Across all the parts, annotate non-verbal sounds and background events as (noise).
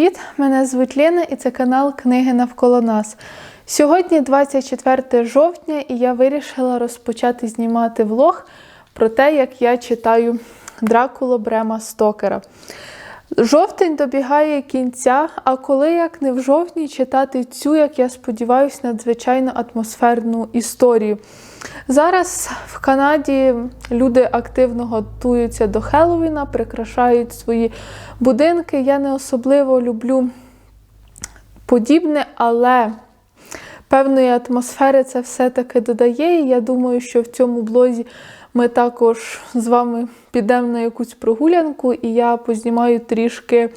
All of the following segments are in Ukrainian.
Привіт! Мене звуть Лена і це канал Книги навколо нас. Сьогодні 24 жовтня, і я вирішила розпочати знімати влог про те, як я читаю Дракулу Брема Стокера. Жовтень добігає кінця, а коли як не в жовтні читати цю, як я сподіваюся, надзвичайно атмосферну історію. Зараз в Канаді люди активно готуються до Хеллоуіна, прикрашають свої будинки. Я не особливо люблю подібне, але певної атмосфери це все-таки додає. І я думаю, що в цьому блозі ми також з вами підемо на якусь прогулянку, і я познімаю трішки е,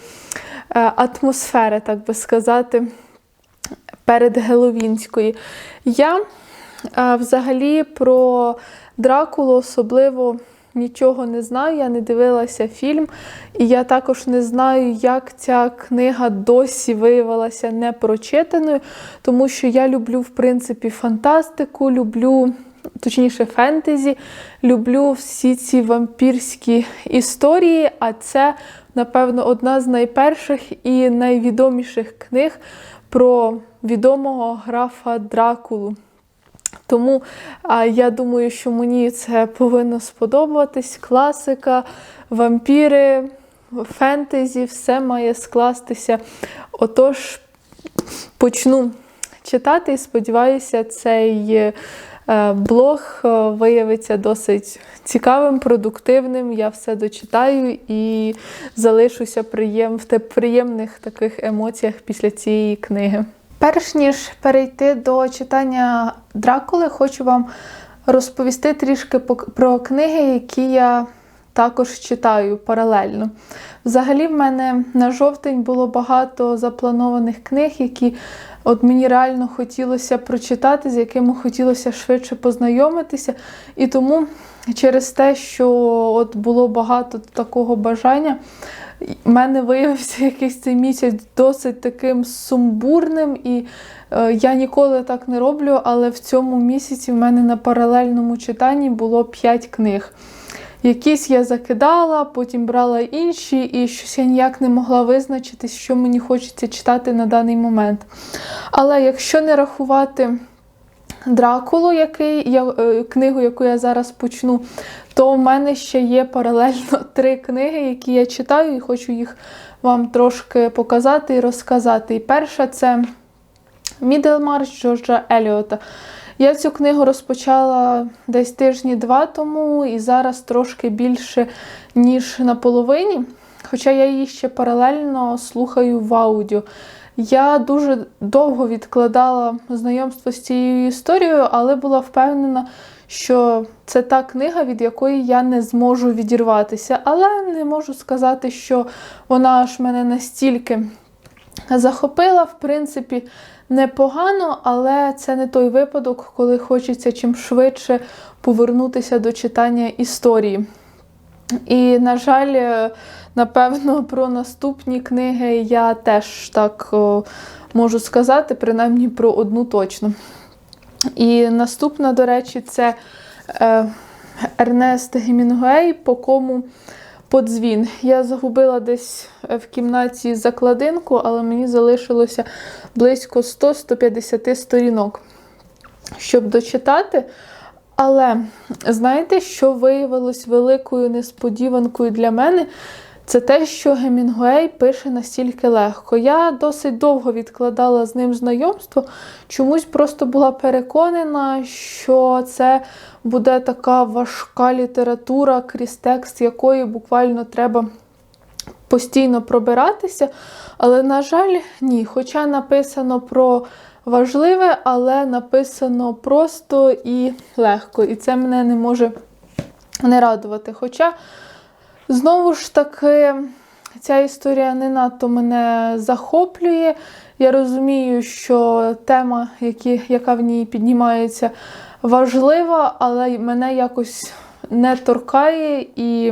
атмосфери, так би сказати, перед Геловінської. Я е, взагалі про Дракулу особливо нічого не знаю. Я не дивилася фільм, і я також не знаю, як ця книга досі виявилася непрочитаною, тому що я люблю, в принципі, фантастику, люблю. Точніше, фентезі, люблю всі ці вампірські історії, а це, напевно, одна з найперших і найвідоміших книг про відомого графа Дракулу. Тому а, я думаю, що мені це повинно сподобатись. Класика, вампіри, фентезі, все має скластися. Отож, почну читати і сподіваюся, цей блог е, виявиться досить цікавим, продуктивним. Я все дочитаю і залишуся приєм... в приємних таких емоціях після цієї книги. Перш ніж перейти до читання Дракули, хочу вам розповісти трішки про книги, які я також читаю паралельно. Взагалі, в мене на жовтень було багато запланованих книг, які от мені реально хотілося прочитати, з якими хотілося швидше познайомитися. І тому через те, що от було багато такого бажання, в мене виявився якийсь цей місяць досить таким сумбурним, і е, я ніколи так не роблю, але в цьому місяці в мене на паралельному читанні було 5 книг. Якісь я закидала, потім брала інші, і щось я ніяк не могла визначитись, що мені хочеться читати на даний момент. Але якщо не рахувати Дракулу, який, я, е, книгу, яку я зараз почну, то в мене ще є паралельно (laughs) три книги, які я читаю, і хочу їх вам трошки показати і розказати. І перша це Мідлмарш Джорджа Еліота. Я цю книгу розпочала десь тижні-два тому, і зараз трошки більше, ніж наполовині. Хоча я її ще паралельно слухаю в аудіо. Я дуже довго відкладала знайомство з цією історією, але була впевнена, що це та книга, від якої я не зможу відірватися. Але не можу сказати, що вона аж мене настільки захопила, в принципі, непогано, але це не той випадок, коли хочеться чим швидше повернутися до читання історії. І, на жаль, напевно, про наступні книги я теж так можу сказати, принаймні про одну точно. І наступна, до речі, це е, Ернест Гемінгуей, по кому подзвін. Я загубила десь в кімнаті закладинку, але мені залишилося близько 100-150 сторінок, щоб дочитати. Але знаєте, що виявилось великою несподіванкою для мене? Це те, що Гемінгуей пише настільки легко. Я досить довго відкладала з ним знайомство, чомусь просто була переконана, що це буде така важка література, крізь текст якої буквально треба постійно пробиратися. Але, на жаль, ні. Хоча написано про важливе, але написано просто і легко. І це мене не може не радувати. Хоча. Знову ж таки, ця історія не надто мене захоплює. Я розумію, що тема, які, яка в ній піднімається, важлива, але мене якось не торкає і,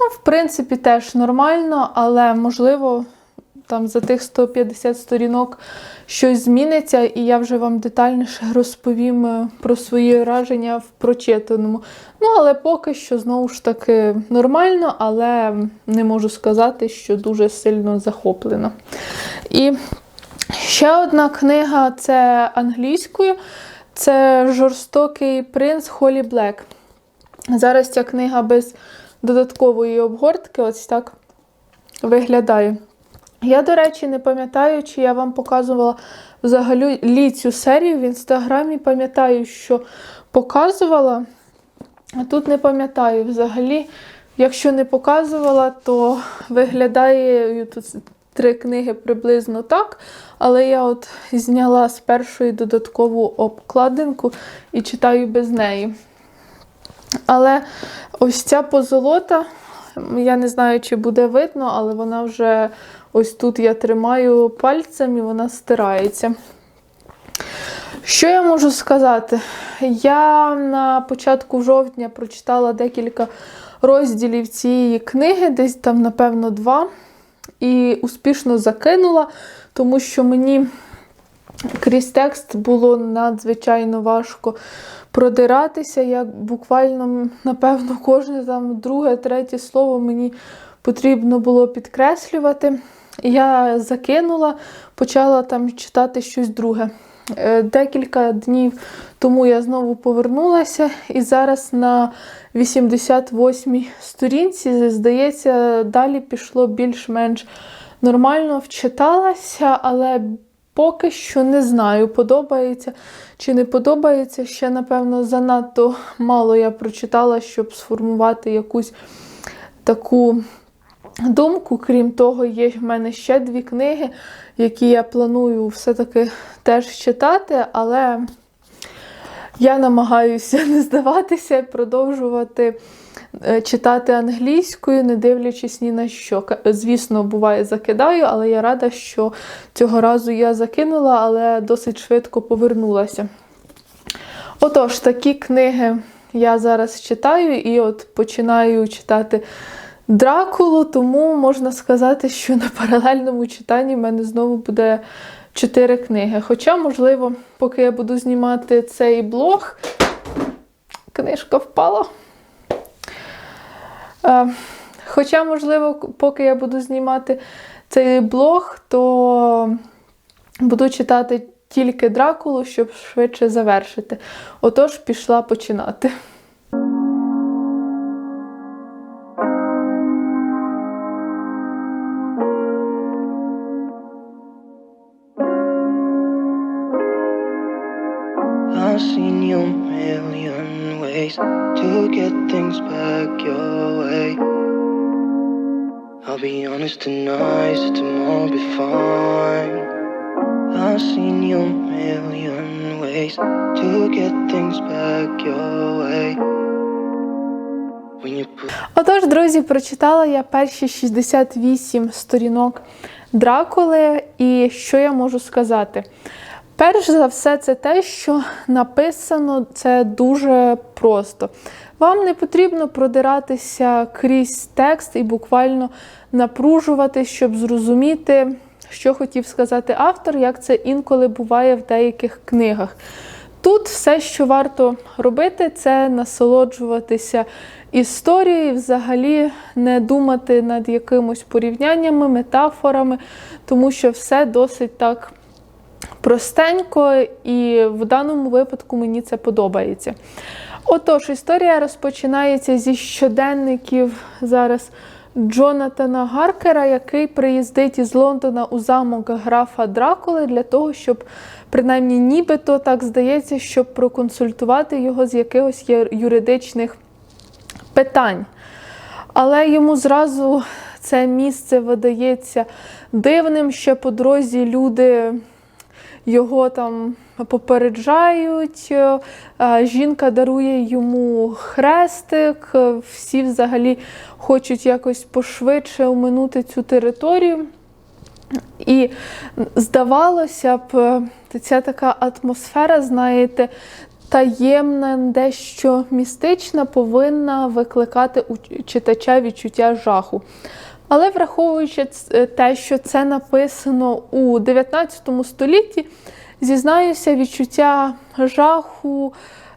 ну, в принципі, теж нормально, але можливо. Там за тих 150 сторінок щось зміниться, і я вже вам детальніше розповім е, про свої враження в прочитаному. Ну, але поки що знову ж таки нормально, але не можу сказати, що дуже сильно захоплена. І ще одна книга це англійською. Це жорстокий принц Холі Блек. Зараз ця книга без додаткової обгортки, ось так виглядає. Я, до речі, не пам'ятаю, чи я вам показувала взагалі цю серію в інстаграмі. Пам'ятаю, що показувала, а тут не пам'ятаю взагалі. Якщо не показувала, то виглядає тут три книги приблизно так. Але я от зняла з першої додаткову обкладинку і читаю без неї. Але ось ця позолота, я не знаю, чи буде видно, але вона вже ось тут я тримаю пальцем і вона стирається. Що я можу сказати? Я на початку жовтня прочитала декілька розділів цієї книги, десь там, напевно, два, і успішно закинула, тому що мені крізь текст було надзвичайно важко продиратися. Я буквально, напевно, кожне там друге, третє слово мені потрібно було підкреслювати. Я закинула, почала там читати щось друге. Е, Декілька днів тому я знову повернулася, і зараз на 88-й сторінці, здається, далі пішло більш-менш нормально вчиталася, але поки що не знаю, подобається чи не подобається. Ще, напевно, занадто мало я прочитала, щоб сформувати якусь таку думку. Крім того, є в мене ще дві книги, які я планую все-таки теж читати, але я намагаюся (laughs) не здаватися і продовжувати е, читати англійською, не дивлячись ні на що. Звісно, буває, закидаю, але я рада, що цього разу я закинула, але досить швидко повернулася. Отож, такі книги я зараз читаю і от починаю читати Дракулу, тому можна сказати, що на паралельному читанні в мене знову буде чотири книги. Хоча, можливо, поки я буду знімати цей блог, книжка впала. Е, Хоча, можливо, поки я буду знімати цей блог, то буду читати тільки Дракулу, щоб швидше завершити. Отож, пішла починати. Things back your way. I'll be honest tonight, so tomorrow will be fine. I've seen you a million ways to get things back your way. Отож, друзі, прочитала я перші 68 сторінок Дракули, і що я можу сказати? Перш за все, це те, що написано це дуже просто. Вам не потрібно продиратися крізь текст і буквально напружувати, щоб зрозуміти, що хотів сказати автор, як це інколи буває в деяких книгах. Тут все, що варто робити, це насолоджуватися історією, взагалі не думати над якимось порівняннями, метафорами, тому що все досить так простенько, і в даному випадку мені це подобається. Отож, історія розпочинається зі щоденників зараз Джонатана Гаркера, який приїздить із Лондона у замок графа Дракули для того, щоб, принаймні, нібито так здається, щоб проконсультувати його з якихось юридичних питань. Але йому зразу це місце видається дивним, ще по дорозі люди його там попереджають. е, Жінка дарує йому хрестик, всі взагалі хочуть якось пошвидше оминути цю територію. І здавалося б, ця така атмосфера, знаєте, таємна, дещо містична, повинна викликати у читача відчуття жаху. Але враховуючи те, що це написано у 19 столітті, зізнаюся, відчуття жаху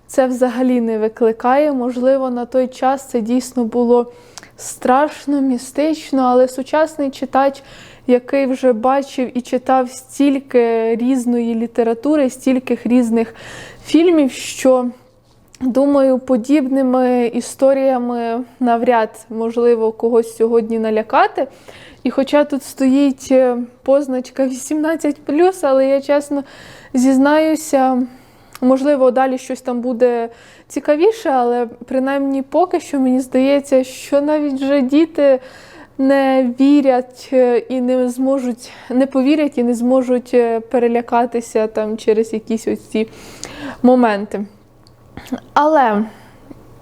це взагалі не викликає. Можливо, на той час це дійсно було страшно, містично, але сучасний читач, який вже бачив і читав стільки різної літератури, стільки різних фільмів, що Думаю, подібними історіями навряд можливо когось сьогодні налякати. І хоча тут стоїть е, позначка 18, але я чесно зізнаюся, можливо, далі щось там буде цікавіше, але принаймні поки що мені здається, що навіть вже діти не вірять е, і не зможуть, не повірять і не зможуть е, перелякатися там через якісь ось ці моменти. Але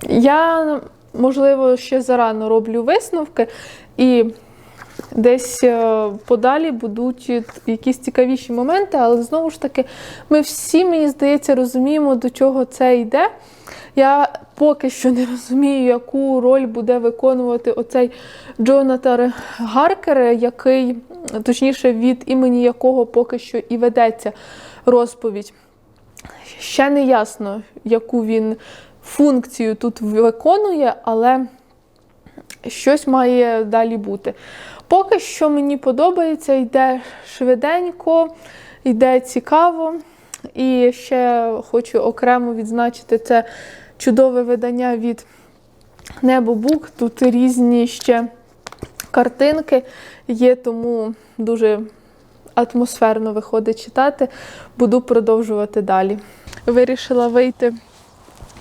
я, можливо, ще зарано роблю висновки, і десь е, подалі будуть якісь цікавіші моменти, але знову ж таки, ми всі, мені здається, розуміємо, до чого це йде. Я поки що не розумію, яку роль буде виконувати оцей Джонатан Гаркер, який, точніше, від імені якого поки що і ведеться розповідь. Ще не ясно, яку він функцію тут виконує, але щось має далі бути. Поки що мені подобається, йде швиденько, йде цікаво. І ще хочу окремо відзначити це чудове видання від Небо Бук. Тут різні ще картинки є, тому дуже атмосферно виходить читати. Буду продовжувати далі. Вирішила вийти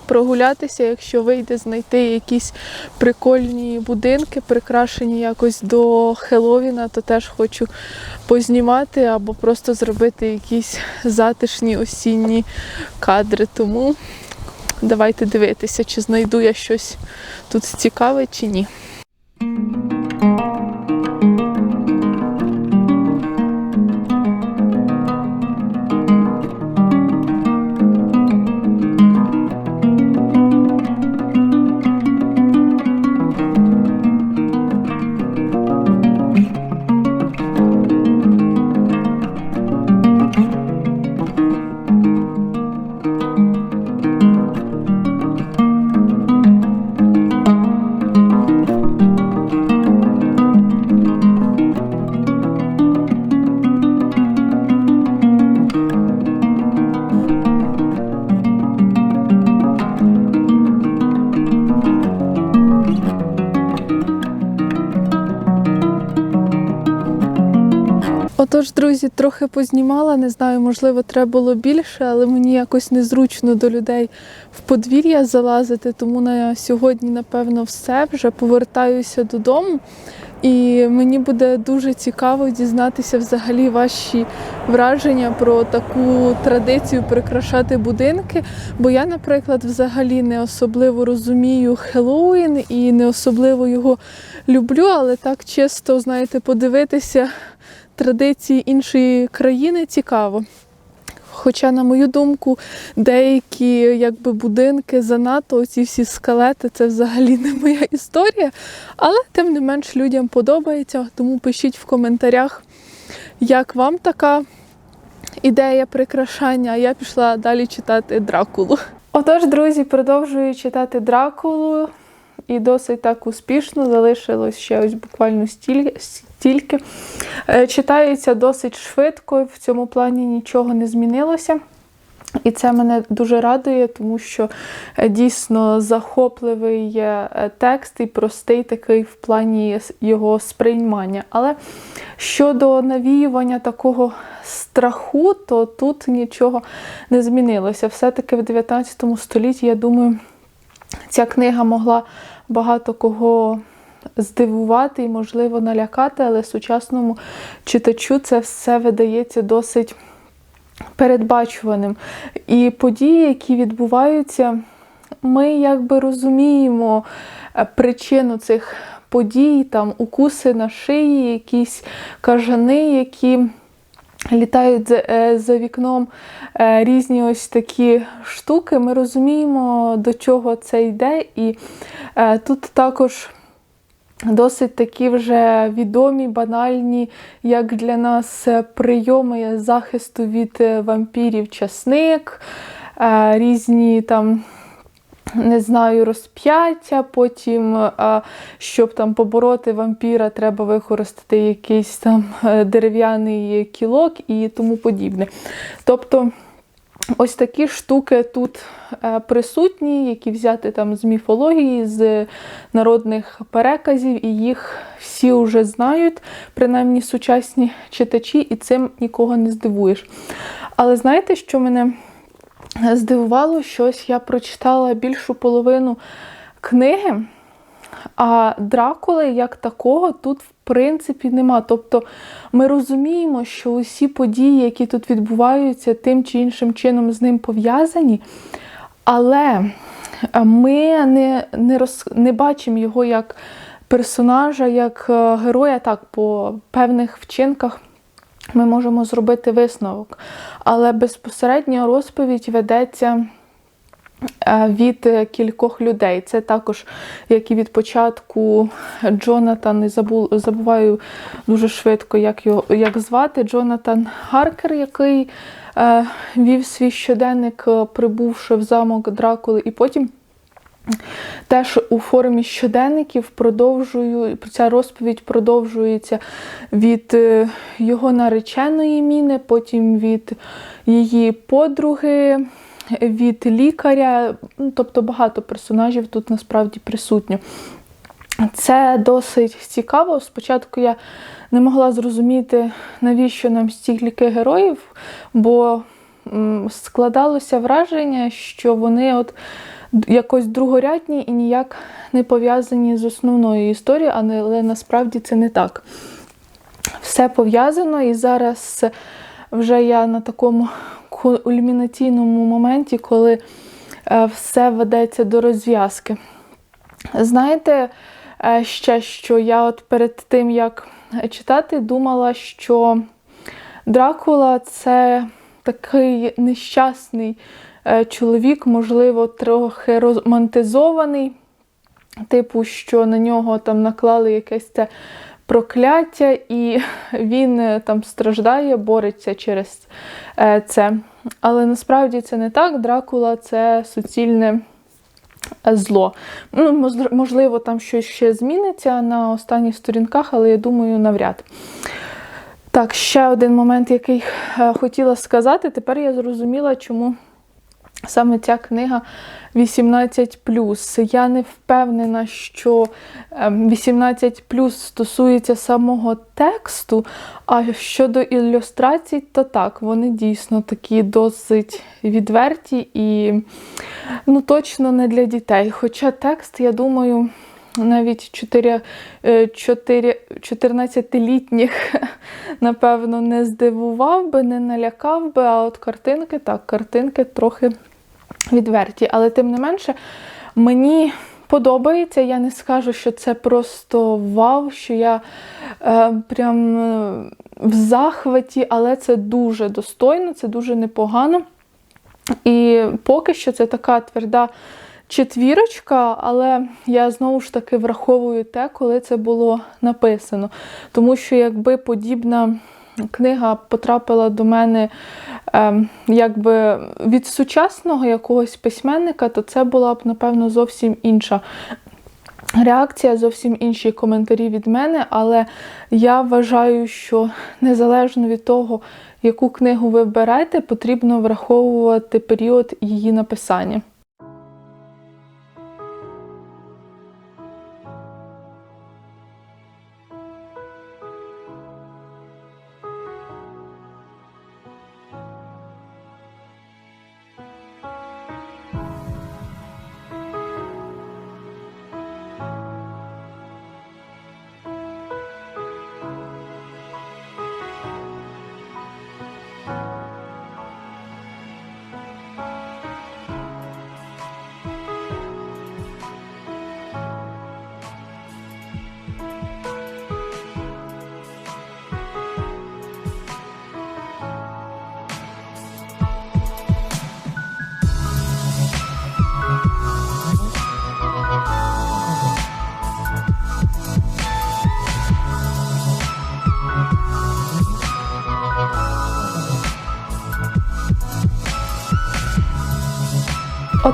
прогулятися, якщо вийде знайти якісь прикольні будинки, прикрашені якось до Хеловіна, то теж хочу познімати або просто зробити якісь затишні осінні кадри. Тому давайте дивитися, чи знайду я щось тут цікаве чи ні. Отож, друзі, трохи познімала. Не знаю, можливо, треба було більше, але мені якось незручно до людей в подвір'я залазити. Тому на сьогодні, напевно, все. Вже повертаюся додому. І мені буде дуже цікаво дізнатися взагалі ваші враження про таку традицію прикрашати будинки. Бо я, наприклад, взагалі не особливо розумію Хеллоуін і не особливо його люблю, але так чисто, знаєте, подивитися традиції іншої країни цікаво. Хоча, на мою думку, деякі якби, будинки занадто, ці всі скелети, це взагалі не моя історія. Але тим не менш людям подобається. Тому пишіть в коментарях, як вам така ідея прикрашання, а я пішла далі читати Дракулу. Отож, друзі, продовжую читати Дракулу. І досить так успішно залишилось ще ось буквально стіль- стільки. Е, Читається досить швидко, в цьому плані нічого не змінилося. І це мене дуже радує, тому що е, дійсно захопливий є е, текст і простий такий в плані його сприймання. Але щодо навіювання такого страху, то тут нічого не змінилося. Все-таки в 19 столітті, я думаю, ця книга могла багато кого здивувати і, можливо, налякати, але сучасному читачу це все видається досить передбачуваним. І події, які відбуваються, ми якби розуміємо е, причину цих подій, там укуси на шиї, якісь кажани, які літають за, е, вікном е, різні ось такі штуки. Ми розуміємо, до чого це йде. І е, тут також досить такі вже відомі, банальні, як для нас прийоми захисту від вампірів часник, різні там. Не знаю, розп'яття, потім, е, щоб там побороти вампіра, треба використати якийсь там е, дерев'яний кілок і тому подібне. Тобто, ось такі штуки тут е, присутні, які взяти там з міфології, з народних переказів, і їх всі вже знають, принаймні сучасні читачі, і цим нікого не здивуєш. Але знаєте, що мене здивувало, що ось я прочитала більшу половину книги, а Дракули як такого тут в принципі нема. Тобто ми розуміємо, що усі події, які тут відбуваються, тим чи іншим чином з ним пов'язані, але ми не, не, роз, не бачимо його як персонажа, як е, героя, так, по певних вчинках ми можемо зробити висновок. Але безпосередньо розповідь ведеться е, від кількох людей. Це також, як і від початку Джонатан, не забу, забуваю дуже швидко, як його як звати, Джонатан Харкер, який е, вів свій щоденник, е, прибувши в замок Дракули, і потім. Теж у формі щоденників продовжую, ця розповідь продовжується від е, його нареченої міни, потім від її подруги, від лікаря. Ну, Тобто багато персонажів тут насправді присутньо. Це досить цікаво. Спочатку я не могла зрозуміти, навіщо нам стільки героїв, бо складалося враження, що вони от якось другорядні і ніяк не пов'язані з основною історією, але насправді це не так. Все пов'язано, і зараз вже я на такому кульмінаційному моменті, коли е, все ведеться до розв'язки. Знаєте, е, ще що я от перед тим, як читати, думала, що Дракула це такий нещасний чоловік, можливо, трохи романтизований, типу, що на нього там наклали якесь це прокляття, і (laughs) він е, там страждає, бореться через е, це. Але насправді це не так. Дракула це суцільне зло. Ну, Можливо, там щось ще зміниться на останніх сторінках, але я думаю, навряд. Так, ще один момент, який е, хотіла сказати. Тепер я зрозуміла, чому саме ця книга 18. Я не впевнена, що 18 стосується самого тексту, а щодо ілюстрацій, то так, вони дійсно такі досить відверті і ну, точно не для дітей. Хоча текст, я думаю, навіть 4, 4, 14-літніх, напевно, не здивував би, не налякав би, а от картинки, так, картинки трохи відверті. Але тим не менше, мені подобається. Я не скажу, що це просто вау, що я е, прям е, в захваті, але це дуже достойно, це дуже непогано. І поки що це така тверда четвірочка, але я знову ж таки враховую те, коли це було написано. Тому що якби подібна книга потрапила до мене ем, якби від сучасного якогось письменника, то це була б, напевно, зовсім інша. Реакція зовсім інші коментарі від мене, але я вважаю, що незалежно від того, яку книгу ви берете, потрібно враховувати період її написання.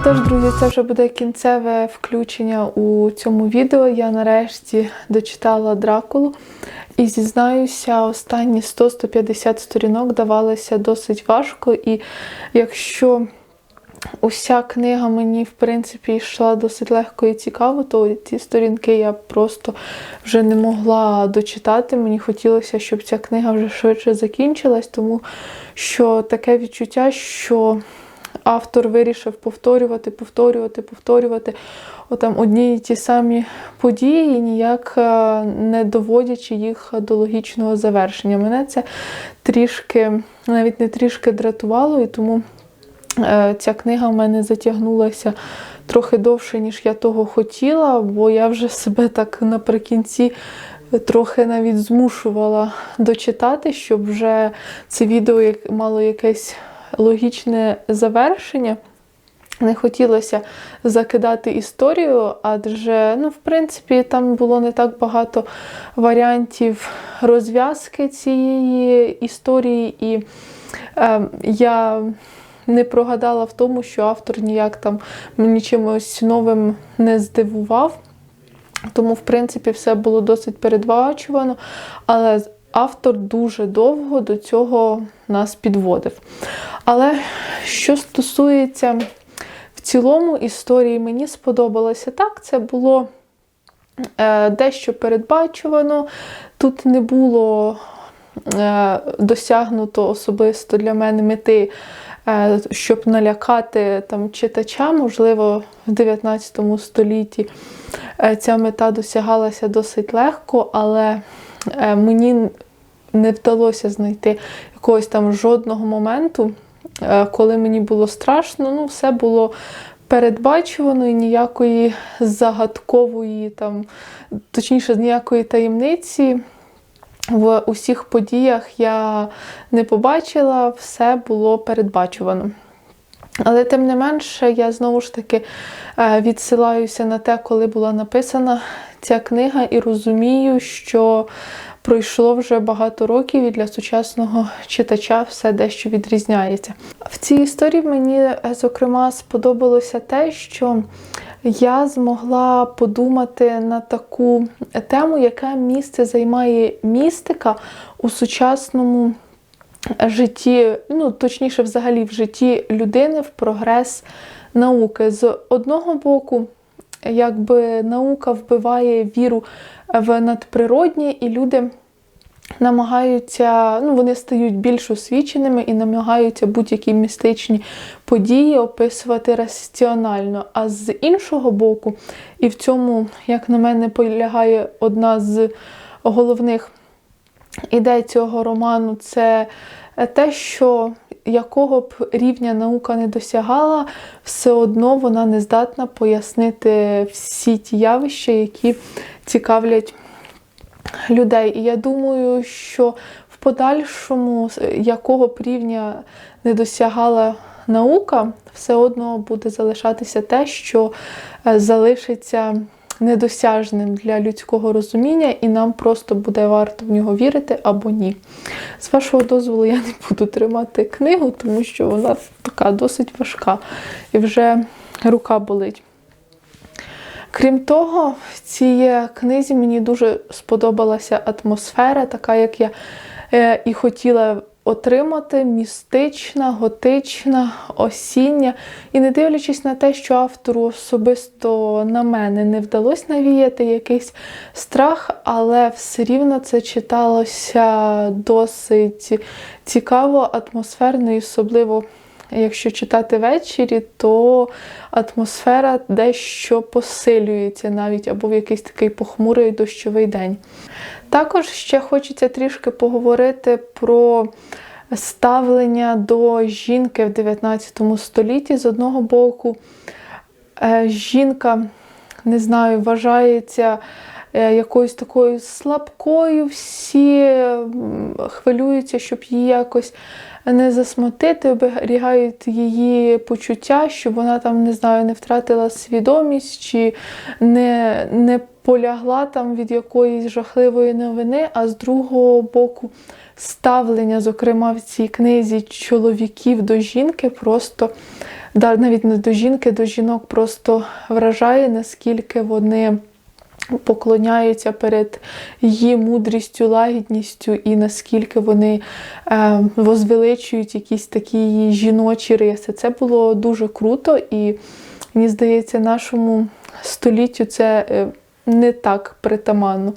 Отож, друзі, це вже буде кінцеве включення у цьому відео. Я нарешті дочитала Дракулу. І зізнаюся, останні 100-150 сторінок давалося досить важко. І якщо уся книга мені, в принципі, йшла досить легко і цікаво, то ці сторінки я просто вже не могла дочитати. Мені хотілося, щоб ця книга вже швидше закінчилась, тому що таке відчуття, що автор вирішив повторювати, повторювати, повторювати отам одні і ті самі події, ніяк е, не доводячи їх до логічного завершення. Мене це трішки, навіть не трішки дратувало, і тому е, ця книга в мене затягнулася трохи довше, ніж я того хотіла, бо я вже себе так наприкінці. Трохи навіть змушувала дочитати, щоб вже це відео мало якесь логічне завершення. Не хотілося закидати історію, адже, ну, в принципі, там було не так багато варіантів розв'язки цієї історії, і е, я не прогадала в тому, що автор ніяк там мені чимось новим не здивував. Тому, в принципі, все було досить передбачувано, але автор дуже довго до цього нас підводив. Але що стосується в цілому історії, мені сподобалося так, це було е, дещо передбачувано. Тут не було е, досягнуто особисто для мене мети, е, щоб налякати там читача, можливо, в 19 столітті ця мета досягалася досить легко, але мені не вдалося знайти якогось там жодного моменту, е, коли мені було страшно. Ну, все було передбачувано і ніякої загадкової, там, точніше, ніякої таємниці. В усіх подіях я не побачила, все було передбачувано. Але тим не менше, я знову ж таки е, відсилаюся на те, коли була написана ця книга, і розумію, що пройшло вже багато років, і для сучасного читача все дещо відрізняється. В цій історії мені, е, зокрема, сподобалося те, що я змогла подумати на таку тему, яке місце займає містика у сучасному житті, ну точніше, взагалі в житті людини в прогрес науки. З одного боку, якби наука вбиває віру в надприроднє, і люди намагаються, ну вони стають більш освіченими і намагаються будь-які містичні події описувати раціонально. А з іншого боку, і в цьому, як на мене, полягає одна з головних ідей цього роману, це те, що якого б рівня наука не досягала, все одно вона не здатна пояснити всі ті явища, які цікавлять людей. І я думаю, що в подальшому, якого б рівня не досягала наука, все одно буде залишатися те, що е, залишиться недосяжним для людського розуміння, і нам просто буде варто в нього вірити або ні. З вашого дозволу, я не буду тримати книгу, тому що вона така досить важка і вже рука болить. Крім того, в цій книзі мені дуже сподобалася атмосфера, така, як я е, і хотіла отримати, містична, готична, осіння. І не дивлячись на те, що автору особисто на мене не вдалося навіяти якийсь страх, але все рівно це читалося досить цікаво, атмосферно і особливо. Якщо читати ввечері, то атмосфера дещо посилюється навіть або в якийсь такий похмурий дощовий день. Також ще хочеться трішки поговорити про ставлення до жінки в 19 столітті. З одного боку, е, жінка, не знаю, вважається е, якоюсь такою слабкою, всі хвилюються, щоб її якось не засмутити, оберігають її почуття, щоб вона там, не знаю, не втратила свідомість чи не, не полягла там від якоїсь жахливої новини, а з другого боку, ставлення, зокрема в цій книзі чоловіків до жінки, просто навіть не до жінки, до жінок просто вражає, наскільки вони поклоняються перед її мудрістю, лагідністю, і наскільки вони е, возвеличують якісь такі її жіночі риси. Це було дуже круто, і мені здається, нашому століттю це е, не так притаманно.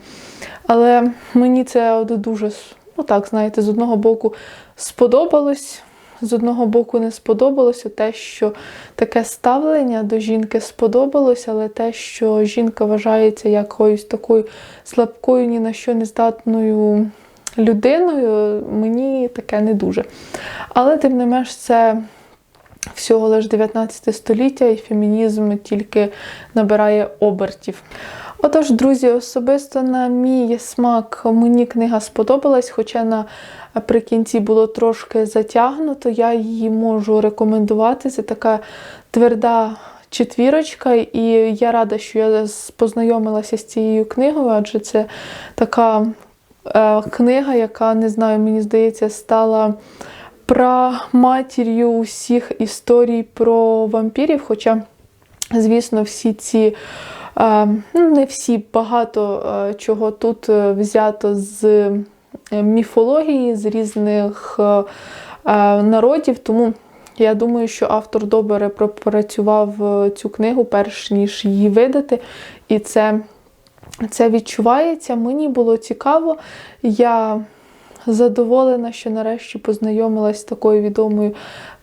Але мені це дуже, ну так, знаєте, з одного боку сподобалось. З одного боку не сподобалося те, що таке ставлення до жінки сподобалось, але те, що жінка вважається якоюсь такою слабкою, ні на що не здатною людиною, мені таке не дуже. Але тим не менш, це всього лише 19 століття, і фемінізм тільки набирає обертів. Отож, друзі, особисто на мій смак мені книга сподобалась, хоча на прикінці було трошки затягнуто, я її можу рекомендувати. Це така тверда четвірочка, і я рада, що я познайомилася з цією книгою, адже це така е, книга, яка, не знаю, мені здається, стала праматір'ю усіх історій про вампірів. Хоча, звісно, всі ці. Ну, не всі, багато чого тут е, взято з е, міфології, з різних е, народів. Тому я думаю, що автор добре пропрацював цю книгу, перш ніж її видати. І це, це відчувається. Мені було цікаво. Я задоволена, що нарешті познайомилась з такою відомою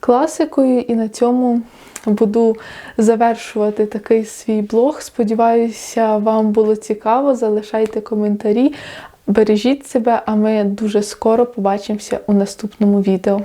класикою, і на цьому буду завершувати такий свій блог. Сподіваюся, вам було цікаво. Залишайте коментарі, бережіть себе, а ми дуже скоро побачимося у наступному відео.